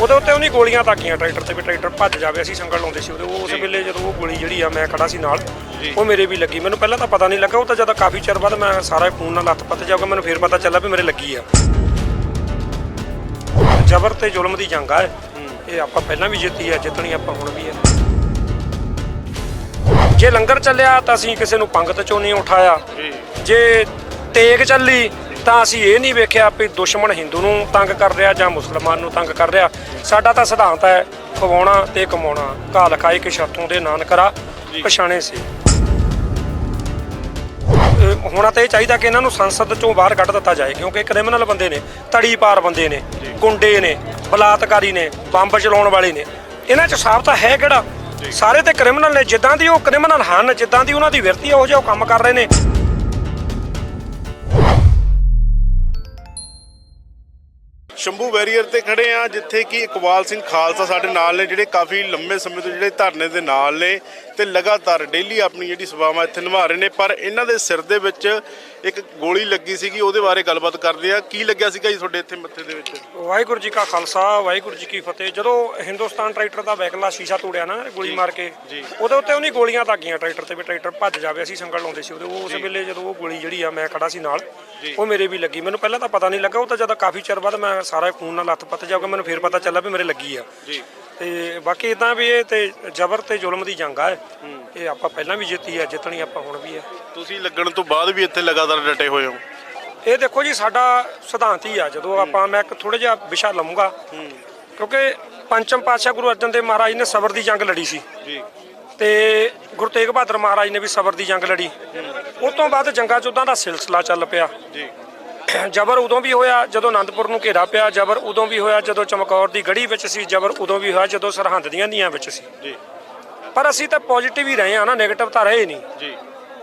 ਉਹਦੇ ਉੱਤੇ ਉਹਨੇ ਗੋਲੀਆਂ ਤਾਕੀਆਂ ਟਰੈਕਟਰ ਤੇ ਵੀ ਟਰੈਕਟਰ ਭੱਜ ਜਾਵੇ ਅਸੀਂ ਸੰਗਲ ਲਾਉਂਦੇ ਸੀ। ਉਹਦੇ ਉਹ ਉਸ ਵੇਲੇ ਜਦੋਂ ਉਹ ਗੋਲੀ ਜਿਹੜੀ ਆ ਮੈਂ ਖੜਾ ਸੀ ਨਾਲ ਉਹ ਮੇਰੇ ਵੀ ਲੱਗੀ। ਮੈਨੂੰ ਪਹਿਲਾਂ ਤਾਂ ਪਤਾ ਨਹੀਂ ਲੱਗਾ ਉਹ ਤਾਂ ਜਦੋਂ ਕਾਫੀ ਚਿਰ ਬਾਅਦ ਮੈਂ ਸਾਰਾ ਖੂਨ ਨਾਲ ਲੱਤ ਪੱਤ ਜਾ ਕੇ ਮੈਨੂੰ ਫੇਰ ਪਤਾ ਚੱਲਾ ਵੀ ਮੇਰੇ ਲੱਗੀ ਆ। ਜ਼ਬਰ ਤੇ ਜ਼ੁਲਮ ਦੀ ਜੰਗ ਆ। ਇਹ। ਇਹ ਆਪਾਂ ਪਹਿਲਾਂ ਵੀ ਜਿੱਤੀ ਆ ਜਿੱਤਣੀ ਆਪਾਂ ਹੁਣ ਵੀ ਆ। ਜੇ ਲੰਗਰ ਚੱਲਿਆ ਤਾਂ ਅਸੀਂ ਕਿਸੇ ਨੂੰ ਪੰਗਤ ਚੋਂ ਨਹੀਂ ਉਠਾਇਆ। ਜੇ ਤੇਗ ਚੱਲੀ ਤਾਂ ਅਸੀਂ ਇਹ ਨਹੀਂ ਵੇਖਿਆ ਵੀ ਦੁਸ਼ਮਣ ਹਿੰਦੂ ਨੂੰ ਤੰਗ ਕਰ ਰਿਹਾ ਜਾਂ ਮੁਸਲਮਾਨ ਨੂੰ ਤੰਗ ਕਰ ਰਿਹਾ। ਸਾਡਾ ਤਾਂ ਸਿਧਾਂਤ ਹੈ ਖਵਾਉਣਾ ਤੇ ਕਮਾਉਣਾ। ਘਾ ਲਖਾਏ ਕਿ ਛੱਤੋਂ ਦੇ ਨਾਨਕਰਾ ਪਛਾਣੇ ਸੀ। ਹੋਣਾ ਤਾਂ ਇਹ ਚਾਹੀਦਾ ਕਿ ਇਹਨਾਂ ਨੂੰ ਸੰਸਦ ਚੋਂ ਬਾਹਰ ਕੱਢ ਦਿੱਤਾ ਜਾਏ ਕਿਉਂਕਿ ਕ੍ਰਿਮੀਨਲ ਬੰਦੇ ਨੇ ਤੜੀ ਪਾਰ ਬੰਦੇ ਨੇ ਗੁੰਡੇ ਨੇ ਬਲਾਤਕਾਰੀ ਨੇ ਬੰਬ ਚਲਾਉਣ ਵਾਲੇ ਨੇ। ਇਹਨਾਂ 'ਚ ਸਾਫ਼ ਤਾਂ ਹੈ ਕਿਹੜਾ? ਸਾਰੇ ਤੇ ਕ੍ਰਿਮੀਨਲ ਨੇ ਜਿੱਦਾਂ ਦੀ ਉਹ ਕ੍ਰਿਮੀਨਲ ਹਨ ਜਿੱਦਾਂ ਦੀ ਉਹਨਾਂ ਦੀ ਵਿਰਤੀ ਉਹ ਜਿਹਾ ਉਹ ਕੰਮ ਕਰ ਰਹੇ ਨੇ। ਸ਼ੰਭੂ ਬੈਰੀਅਰ ਤੇ ਖੜੇ ਆ, ਜਿੱਥੇ ਕਿ ਇਕਬਾਲ ਸਿੰਘ ਖਾਲਸਾ ਸਾਡੇ ਨਾਲ ਨੇ, ਜਿਹੜੇ ਕਾਫੀ ਲੰਬੇ ਸਮੇਂ ਤੋਂ ਜਿਹੜੇ ਧਰਨੇ ਦੇ ਨਾਲ ਨੇ ਤੇ ਲਗਾਤਾਰ ਡੇਲੀ ਆਪਣੀ ਜਿਹੜੀ ਸੇਵਾਵਾਂ ਇੱਥੇ ਨਿਭਾ ਰਹੇ ਨੇ, ਪਰ ਇਹਨਾਂ ਦੇ ਸਿਰ ਦੇ ਵਿੱਚ ਇੱਕ ਗੋਲੀ ਲੱਗੀ ਸੀਗੀ ਉਹਦੇ ਬਾਰੇ ਗੱਲਬਾਤ ਕਰਦੇ ਆ। ਕੀ ਲੱਗਿਆ ਸੀਗਾ ਜੀ ਤੁਹਾਡੇ ਇੱਥੇ ਮੱਥੇ ਦੇ ਵਿੱਚ? ਵਾਹਿਗੁਰੂ ਜੀ ਕਾ ਖਾਲਸਾ ਵਾਹਿਗੁਰੂ ਜੀ ਕੀ ਫਤਿਹ। ਜਦੋਂ ਹਿੰਦੁਸਤਾਨ ਟਰੈਕਟਰ ਦਾ ਬੈਕਲਾ ਸ਼ੀਸ਼ਾ ਤੋੜਿਆ ਨਾ ਗੋਲੀ ਮਾਰ ਕੇ ਉਹਦੇ ਉੱਤੇ ਉਹਨੇ ਗੋਲੀਆਂ ਤਾਕੀਆਂ ਟਰੈਕਟਰ ਤੇ ਵੀ ਟਰੈਕਟਰ ਭੱਜ ਜਾਵੇ ਅਸੀਂ ਸੰਗਲ ਲਾਉਂਦੇ ਸੀ ਉਹਦੇ। ਉਹ ਉਸ ਵੇਲੇ ਜਦੋਂ ਉਹ ਗੋਲੀ ਜਿਹੜੀ ਆ ਮੈਂ ਖੜਾ ਸੀ ਨਾਲ ਉਹ ਮੇਰੇ ਵੀ ਲੱਗੀ। ਮੈਨੂੰ ਪਹਿਲਾਂ ਤਾਂ ਪਤਾ ਨਹੀਂ ਲੱਗਾ ਉਹ ਤਾਂ ਜਦੋਂ ਕਾਫੀ ਚਿਰ ਬਾਅਦ ਮੈਂ ਸਾਰਾ ਖੂਨ ਨਾਲ ਲੱਤ ਪੱਤ ਜਾ ਕੇ ਮੈਨੂੰ ਫੇਰ ਪਤਾ ਚੱਲਾ ਵੀ ਮੇਰੇ ਲੱਗੀ ਆ। ਤੇ ਬਾਕੀ ਇਦਾਂ ਵੀ ਇਹ ਤੇ ਜ਼ਬਰ ਤੇ ਜ਼ੁਲਮ ਦੀ ਜੰਗ ਆ। ਇਹ। ਆਪਾਂ ਪਹਿਲਾਂ ਵੀ ਜਿੱਤੀ ਆ ਜਿੱਤਣੀ ਆਪਾਂ ਹੁਣ ਵੀ ਆ। ਤੁਸੀਂ ਲੱਗਣ ਤੋਂ ਬਾਅਦ ਵੀ ਇੱਥੇ ਲਗਾਤਾਰ ਡਟੇ ਹੋਏ ਹੋ? ਇਹ ਦੇਖੋ ਜੀ ਸਾਡਾ ਸਿਧਾਂਤ ਹੀ ਆ ਜਦੋਂ ਆਪਾਂ ਮੈਂ ਇੱਕ ਥੋੜਾ ਜਿਹਾ ਵਿਸ਼ਾ ਲਵਾਂਗਾ। ਕਿਉਂਕਿ ਪੰਚਮ ਪਾਤਸ਼ਾਹ ਗੁਰੂ ਅਰਜਨ ਦੇਵ ਮਹਾਰਾਜ ਨੇ ਸਬਰ ਦੀ ਜੰਗ ਲੜੀ ਸੀ। ਜੀ। ਤੇ ਗੁਰੂ ਤੇਗ ਬਹਾਦਰ ਮਹਾਰਾਜ ਨੇ ਵੀ ਸਬਰ ਦੀ ਜੰਗ ਲੜੀ। ਉਸ ਤੋਂ ਬਾਅਦ ਜੰਗਾਂ ਚੋਦਾਂ ਦਾ ਸਿਲਸਿਲਾ ਚੱਲ ਪਿਆ। ਜੀ। ਜਬਰ ਉਦੋਂ ਵੀ ਹੋਇਆ ਜਦੋਂ ਆਨੰਦਪੁਰ ਨੂੰ ਘੇਰਾ ਪਿਆ ਜਬਰ ਉਦੋਂ ਵੀ ਹੋਇਆ ਜਦੋਂ ਚਮਕੌਰ ਦੀ ਗੜੀ ਵਿੱਚ ਸੀ ਜਬਰ ਉਦੋਂ ਵੀ ਹੋਇਆ ਜਦੋਂ ਸਰਹੰਦ ਦੀਆਂ ਨੀਆਂ ਵਿੱਚ ਸੀ। ਜੀ। ਪਰ ਅਸੀਂ ਤਾਂ ਪੋਜ਼ਿਟਿਵ ਹੀ ਰਹੇ ਆ ਨਾ 네ਗੇਟਿਵ ਤਾਂ ਰਹੇ ਨਹੀਂ। ਜੀ।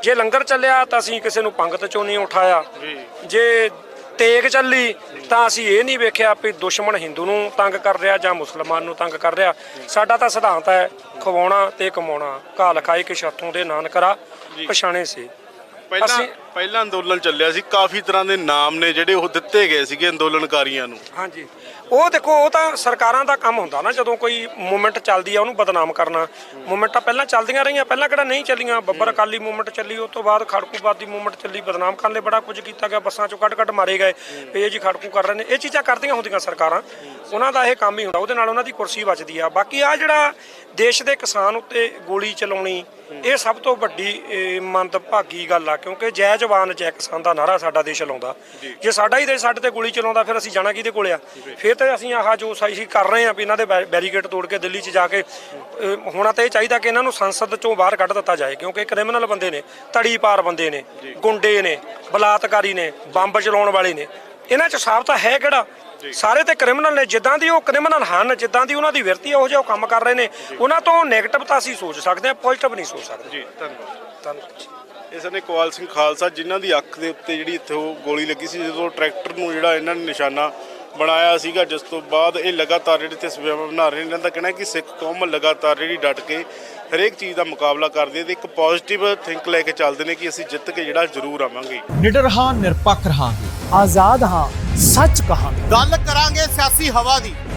ਜੇ ਲੰਗਰ ਚੱਲਿਆ ਤਾਂ ਅਸੀਂ ਕਿਸੇ ਨੂੰ ਪੰਗਤ ਚੋਂ ਨਹੀਂ ਉਠਾਇਆ। ਜੀ। ਜੇ ਤੇਗ ਚੱਲੀ ਤਾਂ ਅਸੀਂ ਇਹ ਨਹੀਂ ਵੇਖਿਆ ਵੀ ਦੁਸ਼ਮਣ ਹਿੰਦੂ ਨੂੰ ਤੰਗ ਕਰ ਰਿਹਾ ਜਾਂ ਮੁਸਲਮਾਨ ਨੂੰ ਤੰਗ ਕਰ ਰਿਹਾ। ਸਾਡਾ ਤਾਂ ਸਿਧਾਂਤ ਹੈ ਖਵਾਉਣਾ ਤੇ ਕਮਾਉਣਾ। ਘਾ ਲਖਾਏ ਕਿ ਛੱਤੋਂ ਦੇ ਨਾਨਕਰਾ ਪਛਾਣੇ ਸੀ। ਪਹਿਲਾਂ ਅਸੀਂ- ਪਹਿਲਾਂ ਅੰਦੋਲਨ ਚੱਲਿਆ ਸੀ, ਕਾਫੀ ਤਰ੍ਹਾਂ ਦੇ ਨਾਮ ਨੇ ਜਿਹੜੇ ਉਹ ਦਿੱਤੇ ਗਏ ਸੀਗੇ ਅੰਦੋਲਨਕਾਰੀਆਂ ਨੂੰ। ਹਾਂਜੀ। ਉਹ ਦੇਖੋ, ਉਹ ਤਾਂ ਸਰਕਾਰਾਂ ਦਾ ਕੰਮ ਹੁੰਦਾ ਨਾ, ਜਦੋਂ ਕੋਈ ਮੂਵਮੈਂਟ ਚੱਲਦੀ ਆ, ਉਹਨੂੰ ਬਦਨਾਮ ਕਰਨਾ। ਮੂਵਮੈਂਟਾਂ ਪਹਿਲਾਂ ਚੱਲਦੀਆਂ ਰਹੀਆਂ, ਪਹਿਲਾਂ ਕਿਹੜਾ ਨਹੀਂ ਚੱਲੀਆਂ? ਬੱਬਰ ਅਕਾਲੀ ਮੂਵਮੈਂਟ ਚੱਲੀ ਉਸ ਤੋਂ ਬਾਅਦ ਖੜਕੂਬਾਦ ਦੀ ਮੂਵਮੈਂਟ ਚੱਲੀ, ਬਦਨਾਮ ਕਰਨ ਲਈ ਬੜਾ ਕੁਝ ਕੀਤਾ ਗਿਆ, ਬੱਸਾਂ ਚੋਂ ਕੱਢ ਕੱਢ ਮਾਰੇ ਗਏ। ਵੀ ਇਹ ਜੀ ਖੜਕੂ ਕਰ ਰਹੇ ਨੇ। ਇਹ ਚੀਜ਼ਾਂ ਕਰਦੀਆਂ ਹੁੰਦੀਆਂ ਸਰਕਾਰਾਂ। ਉਹਨਾਂ ਦਾ ਇਹ ਕੰਮ ਹੀ ਹੁੰਦਾ, ਉਹਦੇ ਨਾਲ ਉਹਨਾਂ ਦੀ ਕੁਰਸੀ ਬਚਦੀ ਆ। ਬਾਕੀ ਆ ਜਿਹੜਾ ਦੇਸ਼ ਦੇ ਕਿਸਾਨ ਉੱਤੇ ਗੋਲੀ ਚਲਾਉਣੀ, ਇਹ ਸਭ ਤੋਂ ਵੱਡੀ ਮੰਦਭਾਗੀ ਗੱਲ ਆ, ਕਿਉਂਕਿ ਜੈ ਜਵਾਨ ਜੈ ਕਿਸਾਨ ਦਾ ਨਾਰਾ ਸਾਡਾ ਦੇਸ਼ ਲਾਉਂਦਾ। ਜੇ। ਸਾਡਾ ਹੀ ਦੇਸ਼ ਸਾਡੇ ਤੇ ਗੋਲੀ ਚਲਾਉਂਦਾ ਫਿਰ ਅਸੀਂ ਜਾਣਾ ਕਿਹਦੇ ਕੋਲੇ ਆ? ਫਿਰ ਤੇ ਅਸੀਂ ਆਹ ਜੋ ਸਹੀ ਕਰ ਰਹੇ ਆ ਵੀ ਇਹਨਾਂ ਦੇ ਬੈਰੀਕੇਡ ਤੋੜ ਕੇ ਦਿੱਲੀ 'ਚ ਜਾ ਕੇ ਹੋਣਾ ਤਾਂ ਇਹ ਚਾਹੀਦਾ ਕਿ ਇਹਨਾਂ ਨੂੰ ਸੰਸਦ ਚੋਂ ਬਾਹਰ ਕੱਢ ਦਿੱਤਾ ਜਾਏ ਕਿਉਂਕਿ ਕ੍ਰਿਮੀਨਲ ਬੰਦੇ ਨੇ ਤੜੀ ਪਾਰ ਬੰਦੇ ਨੇ ਗੁੰਡੇ ਨੇ ਬਲਾਤਕਾਰੀ ਨੇ ਬੰਬ ਚਲਾਉਣ ਵਾਲੇ ਨੇ। ਇਹਨਾਂ 'ਚ ਸਾਫ਼ ਤਾਂ ਹੈ ਕਿਹੜਾ? ਸਾਰੇ ਤੇ ਕ੍ਰਿਮੀਨਲ ਨੇ ਜਿੱਦਾਂ ਦੀ ਉਹ ਕ੍ਰਿਮੀਨਲ ਹਨ ਜਿੱਦਾਂ ਦੀ ਉਹਨਾਂ ਦੀ ਵਿਰਤੀ ਆ ਉਹ ਜਿਹਾ ਕੰਮ ਕਰ ਰਹੇ ਨੇ। ਉਹਨਾਂ ਤੋਂ 네ਗੇਟਿਵ ਤਾਂ ਅਸੀਂ ਸੋਚ ਸਕਦੇ ਆ ਪੋਜ਼ਿਟਿਵ ਨਹੀਂ ਸੋਚ ਸਕਦੇ। ਜੀ ਧੰਨਵਾਦ। ਧੰਨਵਾਦ। ਇਸ ਨੇ ਇਕਬਾਲ ਸਿੰਘ ਖਾਲਸਾ ਜਿਨ੍ਹਾਂ ਦੀ ਅੱਖ ਦੇ ਉੱਤੇ ਜਿਹੜੀ ਇੱਥੇ ਉਹ ਗੋਲੀ ਲੱਗੀ ਸੀ ਜਦੋਂ ਟਰੈਕਟਰ ਨੂੰ ਜਿਹੜਾ ਇਹਨਾਂ ਨੇ ਨਿਸ਼ਾਨਾ ਬਣਾਇਆ ਸੀਗਾ ਜਿਸ ਤੋਂ ਬਾਅਦ ਇਹ ਲਗਾਤਾਰ ਜਿਹੜੀ ਤਸਵੀਰਾਂ ਬਣਾ ਰਹੇ ਨੇ ਇਹਨਾਂ ਦਾ ਕਹਿਣਾ ਹੈ ਕਿ ਸਿੱਖ ਕੌਮ ਲਗਾਤਾਰ ਜਿਹੜੀ ਡਟ ਕੇ ਹਰੇਕ ਚੀਜ਼ ਦਾ ਮੁਕਾਬਲਾ ਕਰਦੀ ਹੈ ਤੇ ਇੱਕ ਪੋਜ਼ਿਟਿਵ ਥਿੰਕ ਲੈ ਕੇ ਚੱਲਦੇ ਨੇ ਕਿ ਅਸੀਂ ਜਿੱਤ ਕੇ ਜਿਹੜਾ ਜ਼ਰੂਰ ਆਵਾਂਗੇ। ਨਿਡਰ ਹਾਂ ਨਿਰਪੱਖ ਰਹਾਂਗੇ। ਆਜ਼ਾਦ ਹਾਂ ਸੱਚ ਕਹਾਂਗੇ। ਗੱਲ ਕਰਾਂਗੇ ਸਿਆਸੀ ਹਵਾ ਦੀ।